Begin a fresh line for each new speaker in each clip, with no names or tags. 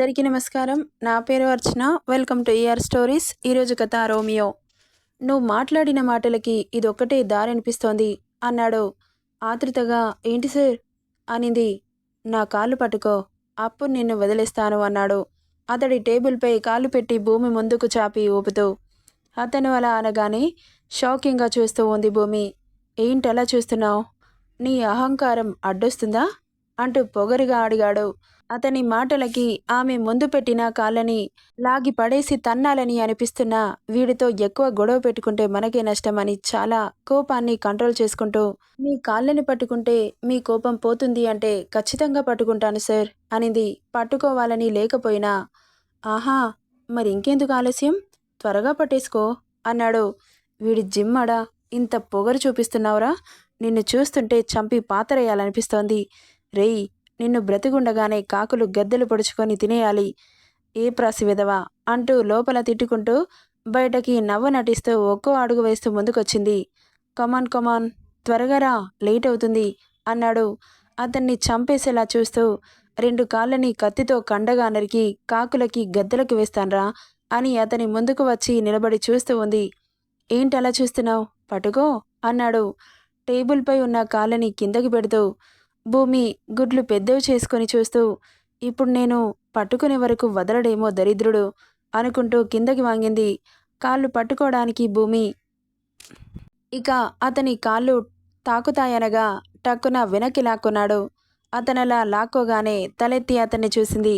అందరికీ నమస్కారం. నా పేరు అర్చన. వెల్కమ్ టు ఈఆర్ స్టోరీస్ ఈరోజు కథ రోమియో. నువ్వు మాట్లాడిన మాటలకి ఇదొక్కటే దారనిపిస్తోంది అన్నాడు. ఆతృతగా ఏంటి సార్? అనింది. నా కాళ్ళు పట్టుకో. అప్పుడు నిన్ను వదిలేస్తాను అన్నాడు. అతడి టేబుల్పై కాళ్ళు పెట్టి భూమి ముందుకు చాపి ఊపుతూ. అతను అలా అనగానే షాకింగ్గా చూస్తూ ఉంది భూమి. ఏంటలా చూస్తున్నావు? నీ అహంకారం అడ్డొస్తుందా? అంటూ పొగరుగా అడిగాడు. అతని మాటలకి ఆమె ముందు పెట్టిన కాళ్ళని లాగి పడేసి తన్నాలని అనిపిస్తున్నా వీడితో ఎక్కువ గొడవ పెట్టుకుంటే మనకే నష్టమని చాలా కోపాన్ని కంట్రోల్ చేసుకుంటూ మీ కాళ్ళని పట్టుకుంటే మీ కోపం పోతుంది అంటే ఖచ్చితంగా పట్టుకుంటాను సార్ అనింది. పట్టుకోవాలని లేకపోయినా ఆహా మరి ఇంకెందుకు ఆలస్యం? త్వరగా పట్టేసుకో అన్నాడు. వీడి జిమ్మడా ఇంత పొగరు చూపిస్తున్నావురా? నిన్ను చూస్తుంటే చంపి పాతరేయాలనిపిస్తోంది. రేయ్ నిన్ను బ్రతికుండగానే కాకులు గద్దెలు పొడుచుకొని తినేయాలి. ఏ ప్రాసి విధవా? అంటూ లోపల తిట్టుకుంటూ బయటకి నవ్వ నటిస్తూ ఒక్కో అడుగు వేస్తూ ముందుకొచ్చింది. కమాన్ కమాన్ త్వరగా రా లేట్ అవుతుంది అన్నాడు. అతన్ని చంపేసేలా చూస్తూ రెండు కాళ్ళని కత్తితో కండగా నరికి కాకులకి గద్దెలకు వేస్తాన్రా అని అతని ముందుకు వచ్చి నిలబడి చూస్తూ ఉంది. ఏంటలా చూస్తున్నావు? పట్టుకో అన్నాడు. టేబుల్పై ఉన్న కాళ్ళని కిందకి పెడుతూ భూమి గుడ్లు పెద్దవి చేసుకొని చూస్తూ ఇప్పుడు నేను పట్టుకునే వరకు వదలడేమో దరిద్రుడు అనుకుంటూ కిందకి వాంగింది. కాళ్ళు పట్టుకోవడానికి భూమి ఇక అతని కాళ్ళు తాకుతాయనగా టక్కున వెనక్కి లాక్కున్నాడు. అతనలా లాక్కోగానే తలెత్తి అతన్ని చూసింది.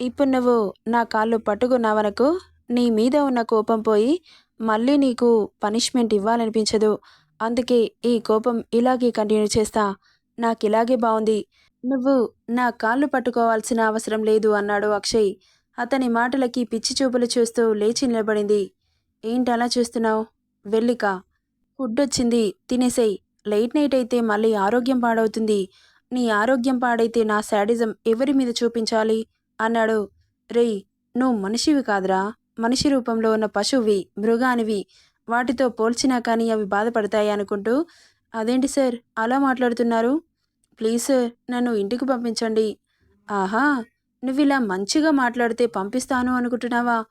ఇప్పుడు నువ్వు నా కాళ్ళు పట్టుకున్నావనకు నీ మీద ఉన్న కోపం పోయి మళ్ళీ నీకు పనిష్మెంట్ ఇవ్వాలనిపించదు. అందుకే ఈ కోపం ఇలాగే కంటిన్యూ చేస్తా. నాకు ఇలాగే బాగుంది నువ్వు నా కాళ్ళు పట్టుకోవాల్సిన అవసరం లేదు అన్నాడు అక్షయ్. అతని మాటలకి పిచ్చి చూపులు చూస్తూ లేచి నిలబడింది. ఏంటి అలా చూస్తున్నావు? వెళ్ళిక. ఫుడ్ వచ్చింది తినేసేయ్. లైట్ నైట్ అయితే మళ్ళీ ఆరోగ్యం పాడవుతుంది. నీ ఆరోగ్యం పాడైతే నా శాడిజం ఎవరి మీద చూపించాలి? అన్నాడు. రేయ్ నువ్వు మనిషివి కాదురా. మనిషి రూపంలో ఉన్న పశువువి మృగానివి. వాటితో పోల్చినా కానీ అవి బాధపడతాయి అనుకుంటూ అదేంటి సార్? అలా మాట్లాడుతున్నారు? ప్లీజ్ సార్ నన్ను ఇంటికి పంపించండి. ఆహా నువ్వు ఇలా మంచిగా మాట్లాడితే పంపిస్తాను అనుకుంటున్నావా?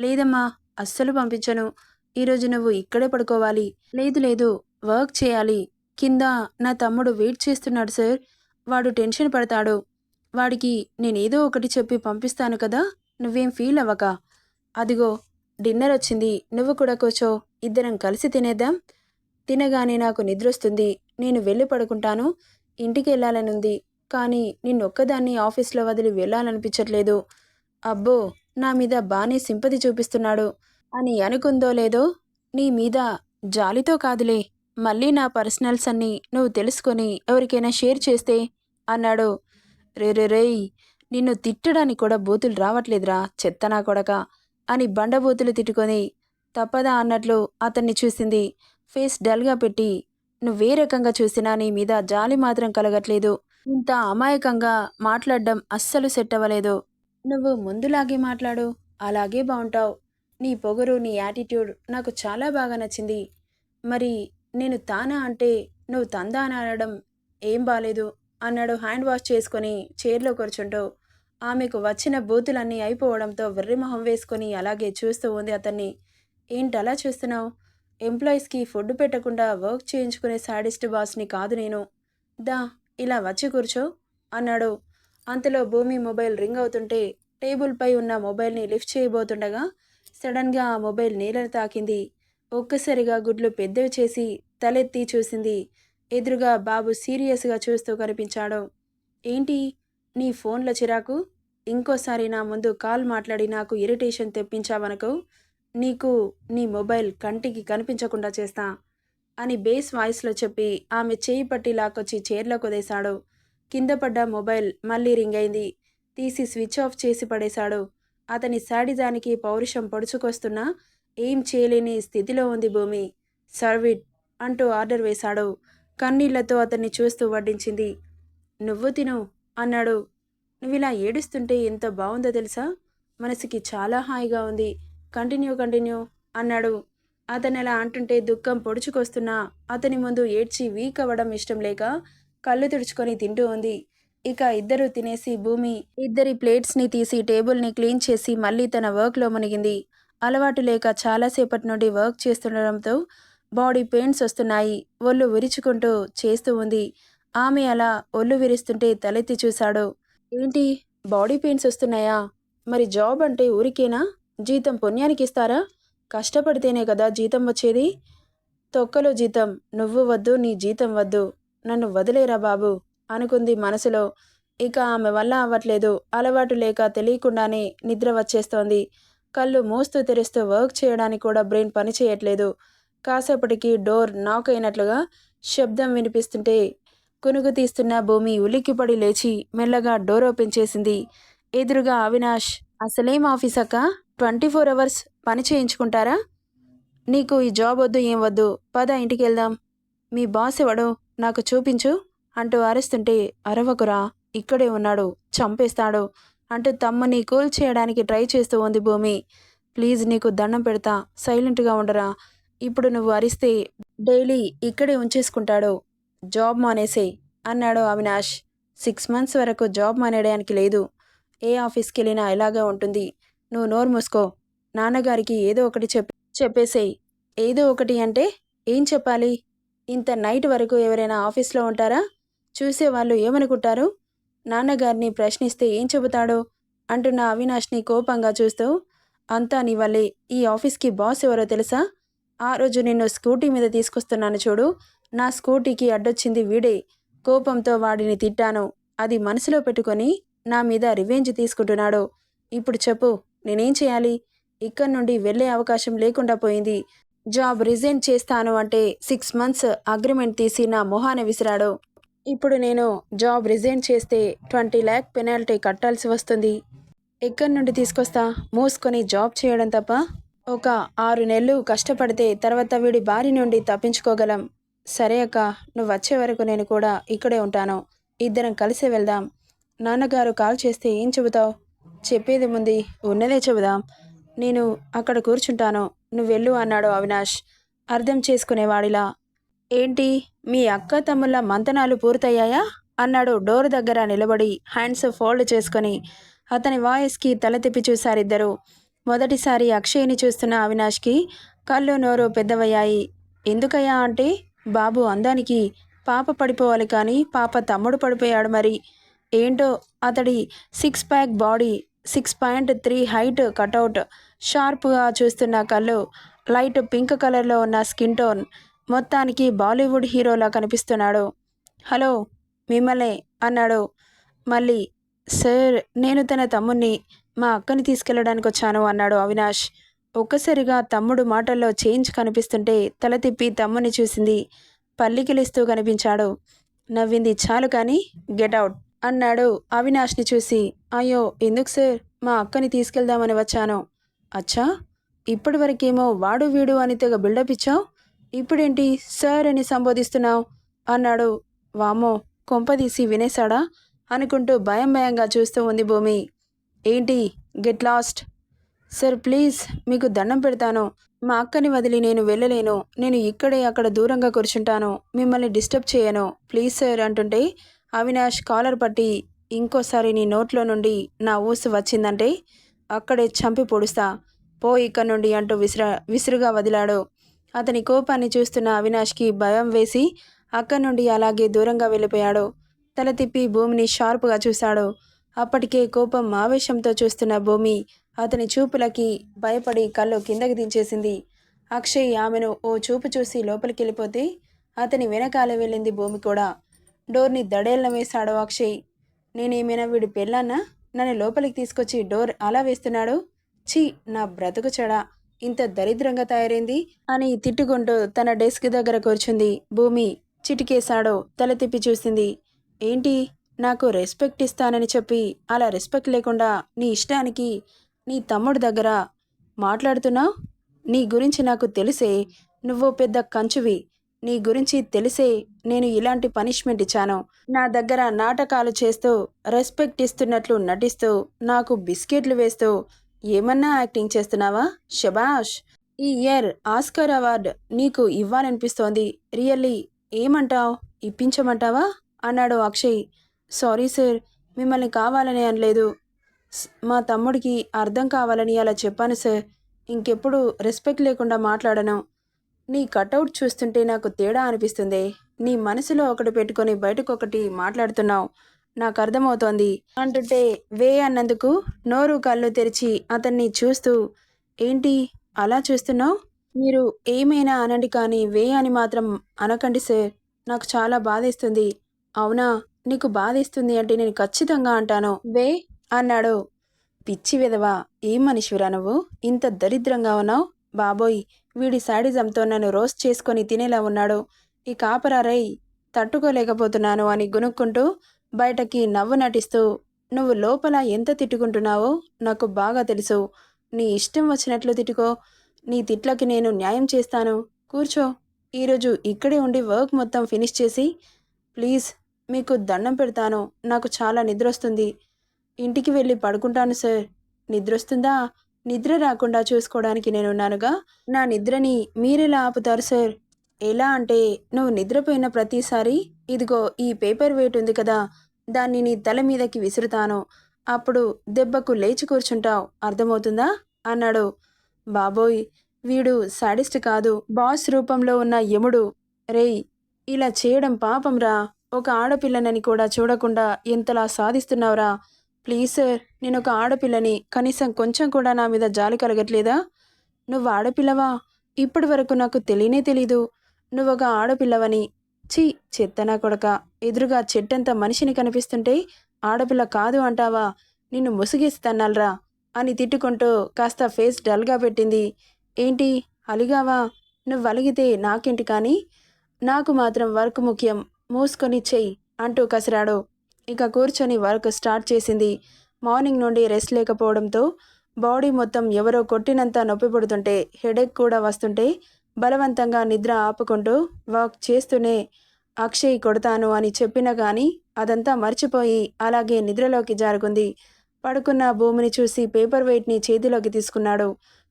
లేదమ్మా అస్సలు పంపించను. ఈరోజు నువ్వు ఇక్కడే పడుకోవాలి. లేదు లేదు వర్క్ చేయాలి. కింద నా తమ్ముడు వెయిట్ చేస్తున్నాడు సార్. వాడు టెన్షన్ పడతాడు. వాడికి నేనేదో ఒకటి చెప్పి పంపిస్తాను కదా? నువ్వేం ఫీల్ అవ్వక. అదిగో డిన్నర్ వచ్చింది. నువ్వు కూడా కూర్చో. ఇద్దరం కలిసి తినేద్దాం. తినగానే నాకు నిద్రొస్తుంది. నేను వెళ్ళి పడుకుంటాను. ఇంటికి వెళ్ళాలనుంది. కానీ నిన్నొక్కదాన్ని ఆఫీస్లో వదిలి వెళ్ళాలనిపించట్లేదు. అబ్బో నా మీద బానే సింపతి చూపిస్తున్నాడు. అని అనుకుందో లేదో నీ మీద జాలితో కాదులే. మళ్ళీ నా పర్సనల్స్ అన్నీ నువ్వు తెలుసుకొని ఎవరికైనా షేర్ చేస్తే అన్నాడు. రే రేయ్ నిన్ను తిట్టడానికి కూడా బూతులు రావట్లేదురా చెత్తనా కొడక అని బండబూతులు తిట్టుకొని తప్పదా అన్నట్లు అతన్ని చూసింది. ఫేస్ డల్గా పెట్టి నువ్వే రకంగా చూసినా నీ మీద జాలి మాత్రం కలగట్లేదు. ఇంత అమాయకంగా మాట్లాడడం అస్సలు సెట్ అవ్వలేదు. నువ్వు ముందులాగే మాట్లాడు అలాగే బాగుంటావు నీ పొగరు నీ యాటిట్యూడ్ నాకు చాలా బాగా నచ్చింది. మరి నేను తానా అంటే నువ్వు తందా అని అనడం ఏం బాలేదు అన్నాడు హ్యాండ్ వాష్ చేసుకొని చైర్లో కూర్చుంటూ. ఆమెకు వచ్చిన బూతులన్నీ అయిపోవడంతో వెర్రిమొహం వేసుకొని అలాగే చూస్తూ ఉంది అతన్ని. ఏంటలా చూస్తున్నావు? ఎంప్లాయీస్కి ఫుడ్ పెట్టకుండా వర్క్ చేయించుకునే సాడిస్ట్ బాస్ని కాదు నేను. దా ఇలా వచ్చి కూర్చో అన్నాడు. అంతలో భూమి మొబైల్ రింగ్ అవుతుంటే టేబుల్పై ఉన్న మొబైల్ని లిఫ్ట్ చేయబోతుండగా సడన్గా ఆ మొబైల్ నేలను తాకింది. ఒక్కసారిగా గుడ్లు పెద్దవి చేసి తలెత్తి చూసింది. ఎదురుగా బాబు సీరియస్గా చూస్తూ కనిపించాడు. ఏంటి? నీ ఫోన్ల చిరాకు? ఇంకోసారి నా ముందు కాల్ మాట్లాడి నాకు ఇరిటేషన్ తెప్పించావనకు నీకు నీ మొబైల్ కంటికి కనిపించకుండా చేస్తా అని బేస్ వాయిస్లో చెప్పి ఆమె చేయి పట్టి లాక్కొచ్చి చైర్లో కుదేశాడు. కింద పడ్డ మొబైల్ మళ్ళీ రింగ్ అయింది. తీసి స్విచ్ ఆఫ్ చేసి పడేశాడు. అతని శాడిజానికి పౌరుషం పొడుచుకొస్తున్నా ఏం చేయలేని స్థితిలో ఉంది భూమి. సర్విట్ అంటూ ఆర్డర్ వేశాడు. కన్నీళ్ళతో అతన్ని చూస్తూ వడ్డించింది. నువ్వు తిను అన్నాడు. నువ్వు ఇలా ఏడుస్తుంటే ఎంత బాగుందో తెలుసా? మనసుకి చాలా హాయిగా ఉంది. కంటిన్యూ కంటిన్యూ అన్నాడు. అతను అలా అంటుంటే దుఃఖం పొడుచుకొస్తున్నా. అతని ముందు ఏడ్చి వీక్ అవ్వడం ఇష్టం లేక కళ్ళు తుడుచుకొని తింటూ ఉంది. ఇక ఇద్దరు తినేసి భూమి ఇద్దరి ప్లేట్స్ని తీసి టేబుల్ని క్లీన్ చేసి మళ్ళీ తన వర్క్లో మునిగింది. అలవాటు లేక చాలాసేపటి నుండి వర్క్ చేస్తుండడంతో బాడీ పెయిన్స్ వస్తున్నాయి. ఒళ్ళు విరుచుకుంటూ చేస్తూ ఉంది. ఆమె అలా ఒళ్ళు విరుస్తుంటే తలెత్తి చూశాడు. ఏంటి? బాడీ పెయిన్స్ వస్తున్నాయా? మరి జాబ్ అంటే ఊరికేనా? జీతం పుణ్యానికి ఇస్తారా కష్టపడితేనే కదా జీతం వచ్చేది. తొక్కలో జీతం నువ్వు వద్దు నీ జీతం వద్దు. నన్ను వదిలేరా బాబు? అనుకుంది మనసులో. ఇక ఆమె వల్ల అవ్వట్లేదు. అలవాటు లేక తెలియకుండానే నిద్ర వచ్చేస్తోంది. కళ్ళు మూస్తూ తెరుస్తూ వర్క్ చేయడానికి కూడా బ్రెయిన్ పని చేయట్లేదు. కాసేపటికి డోర్ నాక్ అయినట్లుగా శబ్దం వినిపిస్తుంటే కునుగు తీస్తున్న భూమి ఉలిక్కిపడి లేచి మెల్లగా డోర్ ఓపెన్ చేసింది. ఎదురుగా అవినాష్ అసలేం ఆఫీస్ అక్క ట్వంటీ ఫోర్ అవర్స్ పని చేయించుకుంటారా? నీకు ఈ జాబ్ వద్దు ఏం వద్దు. పద ఇంటికి వెళ్దాం మీ బాస్ ఎవడు నాకు చూపించు అంటూ అరుస్తుంటే అరవకురా ఇక్కడే ఉన్నాడు చంపేస్తాడు అంటూ తమ్ముని కూల్ చేయడానికి ట్రై చేస్తూ ఉంది భూమి. ప్లీజ్ నీకు దండం పెడతా సైలెంట్గా ఉండరా. ఇప్పుడు నువ్వు అరిస్తే డైలీ ఇక్కడే ఉంచేసుకుంటాడు. జాబ్ మానేసేయ్ అన్నాడు అవినాష్. సిక్స్ మంత్స్ వరకు జాబ్ మానేయడానికి లేదు. ఏ ఆఫీస్కి వెళ్ళినా ఇలాగే ఉంటుంది. నువ్వు నోరు మూసుకో. నాన్నగారికి ఏదో ఒకటి చెప్ చెప్పేసేయ్. ఏదో ఒకటి అంటే ఏం చెప్పాలి? ఇంత నైట్ వరకు ఎవరైనా ఆఫీస్లో ఉంటారా? చూసేవాళ్ళు ఏమనుకుంటారు? నాన్నగారిని ప్రశ్నిస్తే ఏం చెబుతాడో? అంటున్న అవినాష్ని కోపంగా చూస్తూ అంతా నీ వల్లే ఈ ఆఫీస్కి బాస్ ఎవరో తెలుసా? ఆ రోజు నిన్ను స్కూటీ మీద తీసుకొస్తున్నాను చూడు. నా స్కూటీకి అడ్డొచ్చింది వీడే. కోపంతో వాడిని తిట్టాను. అది మనసులో పెట్టుకొని నా మీద రివెంజ్ తీసుకుంటున్నాడు. ఇప్పుడు చెప్పు నేనేం చేయాలి? ఇక్కడి నుండి వెళ్ళే అవకాశం లేకుండా పోయింది. జాబ్ రిజైన్ చేస్తాను అంటే సిక్స్ మంత్స్ అగ్రిమెంట్ తీసి నా మొహాన విసిరాడు. ఇప్పుడు నేను జాబ్ రిజైన్ చేస్తే ట్వంటీ ల్యాక్ పెనాల్టీ కట్టాల్సి వస్తుంది. ఎక్కడి నుండి తీసుకొస్తా? మూసుకొని జాబ్ చేయడం తప్ప? ఒక ఆరు నెలలు కష్టపడితే తర్వాత వీడి బారి నుండి తప్పించుకోగలం. సరే అక్క నువ్వు వచ్చే వరకు నేను కూడా ఇక్కడే ఉంటాను. ఇద్దరం కలిసే వెళ్దాం. నాన్నగారు కాల్ చేస్తే ఏం చెబుతావు? చెప్పేది ముందు ఉన్నదే చెబుదాం. నేను అక్కడ కూర్చుంటాను. నువ్వు వెళ్ళు అన్నాడు అవినాష్. అర్థం చేసుకునేవాడిలా. ఏంటి మీ అక్క తమ్ముళ్ళ మంతనాలు పూర్తయ్యాయా? అన్నాడు డోర్ దగ్గర నిలబడి హ్యాండ్స్ ఫోల్డ్ చేసుకొని. అతని వాయిస్కి తల తిప్పి చూశారిద్దరు. మొదటిసారి అక్షయ్ని చూస్తున్న అవినాష్కి కళ్ళు నోరు పెద్దవయ్యాయి. ఎందుకయ్యా అంటే బాబు అందానికి పాప పడిపోవాలి కానీ పాప తమ్ముడు పడిపోయాడు మరి. ఏంటో అతడి six pack body six point three height cutout షార్ప్గా చూస్తున్న కళ్ళు లైట్ పింక్ కలర్లో ఉన్న స్కిన్ టోన్. మొత్తానికి బాలీవుడ్ హీరోలా కనిపిస్తున్నాడు. హలో మిమ్మల్ని అన్నాడు. మళ్ళీ సార్ నేను తన తమ్ముణ్ణి మా అక్కని తీసుకెళ్ళడానికి వచ్చాను అన్నాడు అవినాష్. ఒక్కసారిగా తమ్ముడు మాటల్లో చేంజ్ కనిపిస్తుంటే తల తిప్పి తమ్ముని చూసింది. పల్లికిలిస్తూ కనిపించాడు. నవ్వింది చాలు కానీ గెట్ అవుట్. అన్నాడు అవినాష్ని చూసి. అయ్యో ఎందుకు సార్? మా అక్కని తీసుకెళ్దామని వచ్చాను. అచ్చా ఇప్పటి వరకేమో వాడు వీడు అని తెగ బిల్డప్ ఇచ్చావు? ఇప్పుడేంటి సార్ అని సంబోధిస్తున్నావు? అన్నాడు. వామో కొంపదీసి వినేశాడా? అనుకుంటూ భయం భయంగా చూస్తూ ఉంది భూమి. ఏంటి గెట్ లాస్ట్. సార్ ప్లీజ్ మీకు దండం పెడతాను. మా అక్కని వదిలి నేను వెళ్ళలేను. నేను ఇక్కడే అక్కడ దూరంగా కూర్చుంటాను. మిమ్మల్ని డిస్టర్బ్ చేయను. ప్లీజ్ సార్ అంటుంటే అవినాష్ కాలర్ పట్టి ఇంకోసారి నీ నోట్లో నుండి నా ఊసు వచ్చిందంటే అక్కడే చంపి పొడుస్తా. పో ఇక్కడ నుండి అంటూ విసిర విసురుగా వదిలాడు. అతని కోపాన్ని చూస్తున్న అవినాష్కి భయం వేసి అక్కడి నుండి అలాగే దూరంగా వెళ్ళిపోయాడు. తల తిప్పి భూమిని షార్ప్గా చూశాడు. అప్పటికే కోపం ఆవేశంతో చూస్తున్న భూమి అతని చూపులకి భయపడి కళ్ళు కిందకి దించేసింది. అక్షయ్ ఆమెను ఓ చూపు చూసి లోపలికి వెళ్ళిపోతే అతని వెనకాల వెళ్ళింది భూమి కూడా. డోర్ని దడేళ్ళ వేశాడు అక్షయ్. నేనేమైనా వీడి పెళ్ళానా? నన్ను లోపలికి తీసుకొచ్చి డోర్ అలా వేస్తున్నాడు? ఛీ నా బ్రతుకు చెడా. ఇంత దరిద్రంగా తయారైంది? అని తిట్టుకుంటూ తన డెస్క్ దగ్గర కూర్చుంది. భూమి చిటికేశాడో తల తిప్పి చూసింది. ఏంటి? నాకు రెస్పెక్ట్ ఇస్తానని చెప్పి అలా రెస్పెక్ట్ లేకుండా నీ ఇష్టానికి నీ తమ్ముడు దగ్గర మాట్లాడుతున్నావు? నీ గురించి నాకు తెలిసే నువ్వు పెద్ద కంచువి. నీ గురించి తెలిసే నేను ఇలాంటి పనిష్మెంట్ ఇచ్చాను. నా దగ్గర నాటకాలు చేస్తూ రెస్పెక్ట్ ఇస్తున్నట్లు నటిస్తూ నాకు బిస్కెట్లు వేస్తూ ఏమన్నా యాక్టింగ్ చేస్తున్నావా? శబాష్ ఈ ఇయర్ ఆస్కర్ అవార్డ్ నీకు ఇవ్వాలనిపిస్తోంది. రియల్లీ ఏమంటావ్? ఇప్పించమంటావా? అన్నాడు అక్షయ్. సారీ సార్ మిమ్మల్ని కావాలని అనలేదు. మా తమ్ముడికి అర్థం కావాలని అలా చెప్పాను సార్. ఇంకెప్పుడు రెస్పెక్ట్ లేకుండా మాట్లాడను. నీ కటౌట్ చూస్తుంటే నాకు తేడా అనిపిస్తుంది. నీ మనసులో ఒకటి పెట్టుకొని బయటకు ఒకటి మాట్లాడుతున్నావు. నాకు అర్థమవుతోంది. అంటుంటే వే అన్నందుకు నోరు కళ్ళు తెరిచి అతన్ని చూస్తూ ఏంటి? అలా చూస్తున్నావు? మీరు ఏమైనా అనండి కానీ వే అని మాత్రం అనకండి సార్. నాకు చాలా బాధేస్తుంది. అవునా? నీకు బాధేస్తుంది అంటే నేను ఖచ్చితంగా అంటాను. వే అన్నాడు. పిచ్చి విధవా ఏం మనిషివిరా నువ్వు? ఇంత దరిద్రంగా ఉన్నావు? బాబోయ్ వీడి శాడిజంతో నన్ను రోస్ట్ చేసుకొని తినేలా ఉన్నాడు. ఈ కాపరారై తట్టుకోలేకపోతున్నాను అని గునుక్కుంటూ బయటకి నవ్వు నటిస్తూ నువ్వు లోపల ఎంత తిట్టుకుంటున్నావో నాకు బాగా తెలుసు. నీ ఇష్టం వచ్చినట్లు తిట్టుకో. నీ తిట్లకి నేను న్యాయం చేస్తాను. కూర్చో. ఈరోజు ఇక్కడే ఉండి వర్క్ మొత్తం ఫినిష్ చేసి ప్లీజ్ మీకు దండం పెడతాను. నాకు చాలా నిద్ర వస్తుంది ఇంటికి వెళ్ళి పడుకుంటాను సార్. నిద్ర వస్తుందా నిద్ర రాకుండా చూసుకోవడానికి నేనున్నానుగా? నా నిద్రని మీరెలా ఆపుతారు సార్? ఎలా అంటే నువ్వు నిద్రపోయిన ప్రతిసారి ఇదిగో ఈ పేపర్ వెయిట్ ఉంది కదా దాన్ని నీ తల మీదకి విసురుతాను. అప్పుడు దెబ్బకు లేచి కూర్చుంటావు. అర్థమవుతుందా? అన్నాడు. బాబోయ్ వీడు సాడిస్ట్ కాదు. బాస్ రూపంలో ఉన్న యముడు. రేయ్ ఇలా చేయడం పాపంరా ఒక ఆడపిల్లనని కూడా చూడకుండా ఎంతలా సాధిస్తున్నావురా. ప్లీజ్ సార్ నేను ఒక ఆడపిల్లని కనీసం కొంచెం కూడా నా మీద జాలి కలగట్లేదా? నువ్వు ఆడపిల్లవా? ఇప్పటి వరకు నాకు తెలియనే తెలీదు. నువ్వు ఒక ఆడపిల్లవని. ఛీ చెత్తనా కొడక. ఎదురుగా చెట్టంత మనిషిని కనిపిస్తుంటే ఆడపిల్ల కాదు అంటావా? నిన్ను ముసుగేసి అని తిట్టుకుంటూ కాస్త ఫేస్ డల్గా పెట్టింది. ఏంటి అలిగావా? నువ్వు అలిగితే నాకేంటి కానీ? నాకు మాత్రం వర్క్ ముఖ్యం. మూసుకొని చెయ్యి అంటూ కసిరాడు. ఇక కూర్చొని వర్క్ స్టార్ట్ చేసింది. మార్నింగ్ నుండి రెస్ట్ లేకపోవడంతో బాడీ మొత్తం ఎవరో కొట్టినంత నొప్పి పడుతుంటే హెడేక్ కూడా వస్తుంటే బలవంతంగా నిద్ర ఆపుకుంటూ వర్క్ చేస్తూనే అక్షయ్ కొడతాను అని చెప్పినా కానీ అదంతా మర్చిపోయి అలాగే నిద్రలోకి జారుకుంది. పడుకున్న భూమిని చూసి పేపర్ వెయిట్ని చేతిలోకి తీసుకున్నాడు.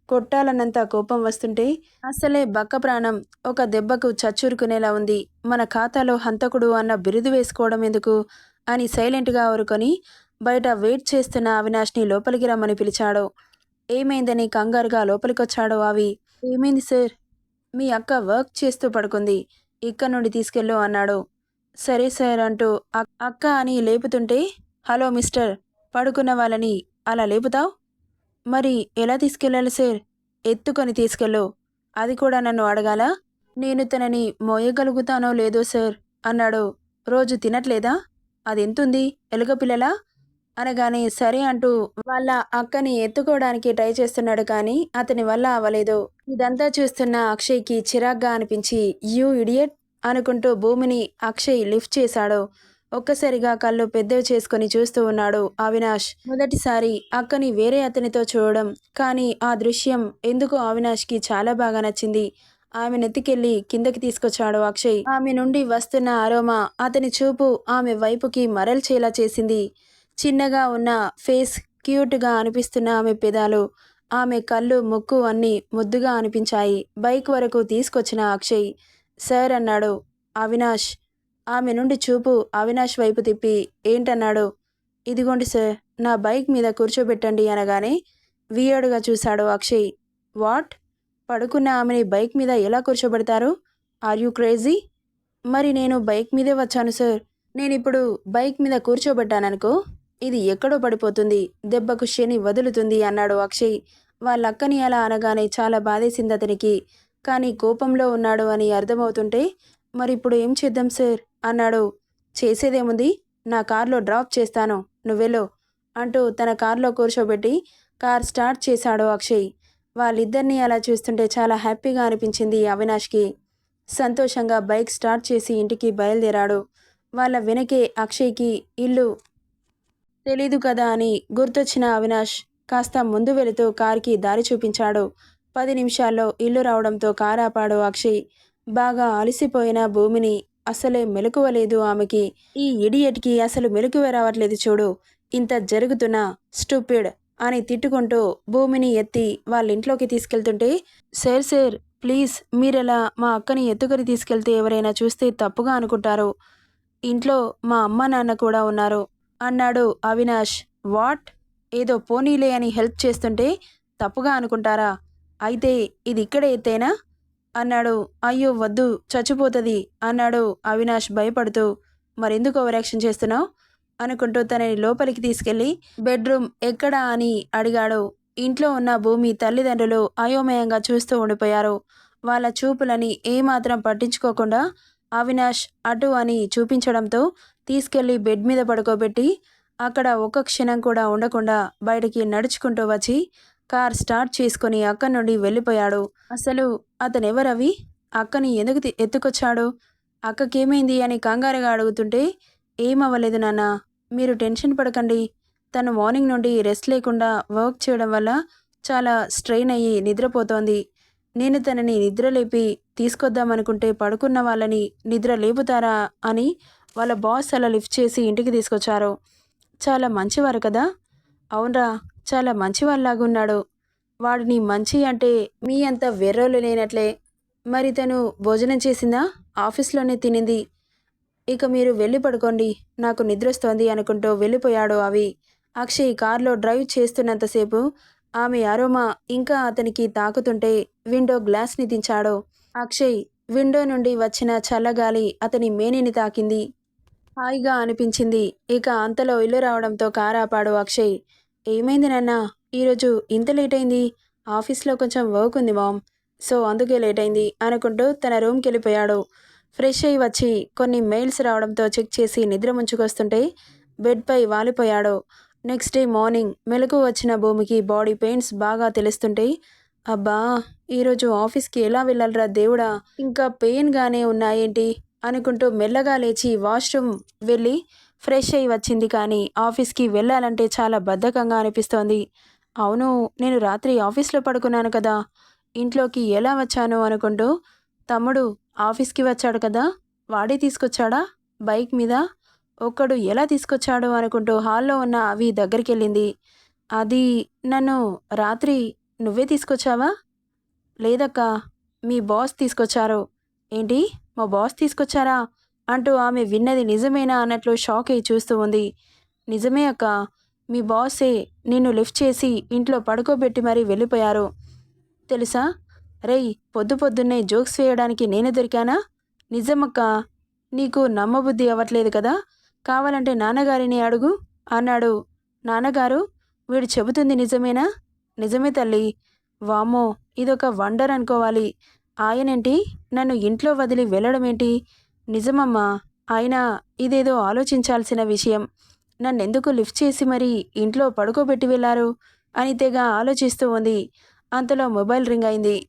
కొట్టాలన్నంత కోపం వస్తుంటే అసలే బక్క ప్రాణం ఒక దెబ్బకు చచ్చురుకునేలా ఉంది. మన ఖాతాలో హంతకుడు అన్న బిరుదు వేసుకోవడం ఎందుకు? అని సైలెంట్గా ఊరుకొని బయట వెయిట్ చేస్తున్న అవినాష్ని లోపలికి రమ్మని పిలిచాడు. ఏమైందని కంగారుగా లోపలికొచ్చాడు అవి ఏమైంది సార్? మీ అక్క వర్క్ చేస్తూ పడుకుంది. ఇక్కడ నుండి తీసుకెళ్ళు అన్నాడు. సరే సార్ అంటూ అక్క అని లేపుతుంటే హలో మిస్టర్ పడుకున్న వాళ్ళని అలా లేపుతావు? మరి ఎలా తీసుకెళ్ళాలి సార్? ఎత్తుకొని తీసుకెళ్ళు. అది కూడా నన్ను అడగాల? నేను తనని మోయగలుగుతానో లేదో సార్ అన్నాడు. రోజు తినట్లేదా? అదెంతుంది? ఎలుక పిల్లలా? అనగానే సరే అంటూ వాళ్ళ అక్కని ఎత్తుకోవడానికి ట్రై చేస్తున్నాడు కానీ అతని వల్ల అవ్వలేదు. ఇదంతా చూస్తున్న అక్షయ్కి చిరాగ్గా అనిపించి యూ ఇడియట్ అనుకుంటూ భూమిని అక్షయ్ లిఫ్ట్ చేశాడు. ఒక్కసారిగా కళ్ళు పెద్దవి చేసుకొని చూస్తూ ఉన్నాడు అవినాష్. మొదటిసారి అక్కని వేరే అతనితో చూడడం కానీ ఆ దృశ్యం ఎందుకో అవినాష్కి చాలా బాగా నచ్చింది? ఆమె నెత్తికెళ్ళి కిందకి తీసుకొచ్చాడు అక్షయ్. ఆమె నుండి వస్తున్న అరోమా అతని చూపు ఆమె వైపుకి మరల్చేలా చేసింది. చిన్నగా ఉన్న ఫేస్ క్యూట్గా అనిపిస్తున్న ఆమె పెదాలు ఆమె కళ్ళు ముక్కు అన్నీ ముద్దుగా అనిపించాయి. బైక్ వరకు తీసుకొచ్చిన అక్షయ్ సార్ అన్నాడు. అవినాష్. ఆమె నుండి చూపు అవినాష్ వైపు తిప్పి ఏంటన్నాడు? ఇదిగోండి సార్ నా బైక్ మీద కూర్చోబెట్టండి అనగానే వియర్డ్గా చూశాడు అక్షయ్. వాట్? పడుకున్న ఆమెని బైక్ మీద ఎలా కూర్చోబెడతారు? ఆర్ యూ క్రేజీ మరి నేను బైక్ మీదే వచ్చాను సార్ నేను ఇప్పుడు బైక్ మీద కూర్చోబెట్టాననుకో ఇది ఎక్కడో పడిపోతుంది. దెబ్బకు శని వదులుతుంది అన్నాడు అక్షయ్. వాళ్ళ అక్కని అలా అనగానే చాలా బాధేసింది అతనికి. కానీ కోపంలో ఉన్నాడు అని అర్థమవుతుంటే మరి ఇప్పుడు ఏం చేద్దాం సార్ అన్నాడు. చేసేదేముంది? నా కార్లో డ్రాప్ చేస్తాను. నువ్వెలో అంటూ తన కార్లో కూర్చోబెట్టి కార్ స్టార్ట్ చేశాడు అక్షయ్. వాళ్ళిద్దరినీ అలా చూస్తుంటే చాలా హ్యాపీగా అనిపించింది అవినాష్కి. సంతోషంగా బైక్ స్టార్ట్ చేసి ఇంటికి బయలుదేరాడు. వాళ్ళ వెనకే అక్షయ్కి ఇల్లు తెలీదు కదా అని గుర్తొచ్చిన అవినాష్ కాస్త ముందు వెళుతూ కార్కి దారి చూపించాడు. పది నిమిషాల్లో ఇల్లు రావడంతో కారు ఆపాడు అక్షయ్. బాగా అలసిపోయిన భూమిని అసలే మెలకువలేదు ఆమెకి. ఈ ఇడియట్కి అసలు మెలకువ రావట్లేదు చూడు. ఇంత జరుగుతున్నా స్టూపిడ్ అని తిట్టుకుంటూ భూమిని ఎత్తి వాళ్ళ ఇంట్లోకి తీసుకెళ్తుంటే సార్ సార్ ప్లీజ్ మీరెలా మా అక్కని ఎత్తుకొని తీసుకెళ్తే ఎవరైనా చూస్తే తప్పుగా అనుకుంటారు. ఇంట్లో మా అమ్మ నాన్న కూడా ఉన్నారు అన్నాడు అవినాష్. వాట్? ఏదో పోనీలే అని హెల్ప్ చేస్తుంటే తప్పుగా అనుకుంటారా? అయితే ఇది ఇక్కడే ఎత్తేనా? అన్నాడు. అయ్యో వద్దు చచ్చిపోతుంది అన్నాడు అవినాష్ భయపడుతూ. మరెందుకు ఓవరాక్షన్ చేస్తున్నావు? అనుకుంటూ తనని లోపలికి తీసుకెళ్ళి బెడ్రూమ్ ఎక్కడా? అని అడిగాడు. ఇంట్లో ఉన్న భూమి తల్లిదండ్రులు అయోమయంగా చూస్తూ ఉండిపోయారు. వాళ్ళ చూపులని ఏమాత్రం పట్టించుకోకుండా అవినాష్ అటు అని చూపించడంతో తీసుకెళ్ళి బెడ్ మీద పడుకోబెట్టి అక్కడ ఒక్క క్షణం కూడా ఉండకుండా బయటికి నడుచుకుంటూ వచ్చి కార్ స్టార్ట్ చేసుకుని అక్కడి నుండి వెళ్ళిపోయాడు. అసలు అతనెవరవి? అక్కని ఎందుకు ఎత్తుకొచ్చాడు? అక్కకేమైంది? అని కంగారుగా అడుగుతుంటే ఏమవ్వలేదు నాన్న. మీరు టెన్షన్ పడకండి. తను మార్నింగ్ నుండి రెస్ట్ లేకుండా వర్క్ చేయడం వల్ల చాలా స్ట్రెయిన్ అయ్యి నిద్రపోతోంది. నేను తనని నిద్రలేపి తీసుకొద్దామనుకుంటే పడుకున్న వాళ్ళని నిద్ర లేపుతారా అని వాళ్ళ బాస్ అలా లిఫ్ట్ చేసి ఇంటికి తీసుకొచ్చారు. చాలా మంచివారు కదా? అవునరా చాలా మంచివాళ్ళలాగున్నాడు. వాడిని మంచి అంటే మీ అంత వెర్రోలు లేనట్లే. మరి తను భోజనం చేసిందా? ఆఫీస్లోనే తినింది. ఇక మీరు వెళ్ళి పడుకోండి. నాకు నిద్రొస్తోంది అనుకుంటూ వెళ్ళిపోయాడు అవి. అక్షయ్ కార్లో డ్రైవ్ చేస్తున్నంతసేపు ఆమె అరోమా ఇంకా అతనికి తాకుతుంటే విండో గ్లాస్ని దించాడు. అక్షయ్ విండో నుండి వచ్చిన చల్లగాలి అతని మేనిని తాకింది. హాయిగా అనిపించింది. ఇక అంతలో ఇల్లు రావడంతో కారాపాడు అక్షయ్. ఏమైంది నాన్న? ఈరోజు ఇంత లేట్ అయింది ఆఫీస్లో కొంచెం వర్క్ ఉంది మామ్. సో అందుకే లేట్ అయింది అనుకుంటూ తన రూమ్కి వెళ్ళిపోయాడు. ఫ్రెష్ అయ్యి వచ్చి కొన్ని మెయిల్స్ రావడంతో చెక్ చేసి నిద్ర ముంచుకొస్తుంటే బెడ్పై వాలిపోయాడు. నెక్స్ట్ డే మార్నింగ్ మెలకు వచ్చిన భూమికి బాడీ పెయిన్స్ బాగా తెలుస్తుంటే అబ్బా ఈరోజు ఆఫీస్కి ఎలా వెళ్ళాలరా దేవుడా? ఇంకా పెయిన్గానే ఉన్నాయేంటి? అనుకుంటూ మెల్లగా లేచి వాష్రూమ్ వెళ్ళి ఫ్రెష్ అయ్యి వచ్చింది కానీ ఆఫీస్కి వెళ్ళాలంటే చాలా బద్ధకంగా అనిపిస్తోంది. అవును నేను రాత్రి ఆఫీస్లో పడుకున్నాను కదా ఇంట్లోకి ఎలా వచ్చాను అనుకుంటూ తమ్ముడు ఆఫీస్కి వచ్చాడు కదా వాడే తీసుకొచ్చాడా? బైక్ మీద? ఒక్కడు ఎలా తీసుకొచ్చాడు అనుకుంటూ హాల్లో ఉన్న అవి దగ్గరికి వెళ్ళింది అది నన్ను రాత్రి నువ్వే తీసుకొచ్చావా? లేదక్కా మీ బాస్ తీసుకొచ్చారు. ఏంటి మా బాస్ తీసుకొచ్చారా? అంటూ ఆమె విన్నది నిజమేనా అన్నట్లు షాక్ అయి చూస్తూ ఉంది. నిజమే అక్క మీ బాసే నిన్ను లిఫ్ట్ చేసి ఇంట్లో పడుకోబెట్టి మరీ వెళ్ళిపోయారు. తెలుసా? రేయ్ పొద్దు పొద్దున్నే జోక్స్ వేయడానికి నేను దొరికానా? నిజమక్క నీకు నమ్మబుద్ధి అవ్వట్లేదు కదా? కావాలంటే నాన్నగారిని అడుగు అన్నాడు. నాన్నగారు వీడు చెబుతుంది నిజమేనా? నిజమే తల్లి. వామ్మో ఇదొక వండర్ అనుకోవాలి. ఆయనేంటి? నన్ను ఇంట్లో వదిలి వెళ్ళడమేంటి? నిజమమ్మా ఆయన ఇదేదో ఆలోచించాల్సిన విషయం. నన్నెందుకు లిఫ్ట్ చేసి మరీ ఇంట్లో పడుకోబెట్టి వెళ్ళారు? అని తెగ ఆలోచిస్తూ ఉంది. అంతలో మొబైల్ రింగ్ అయింది.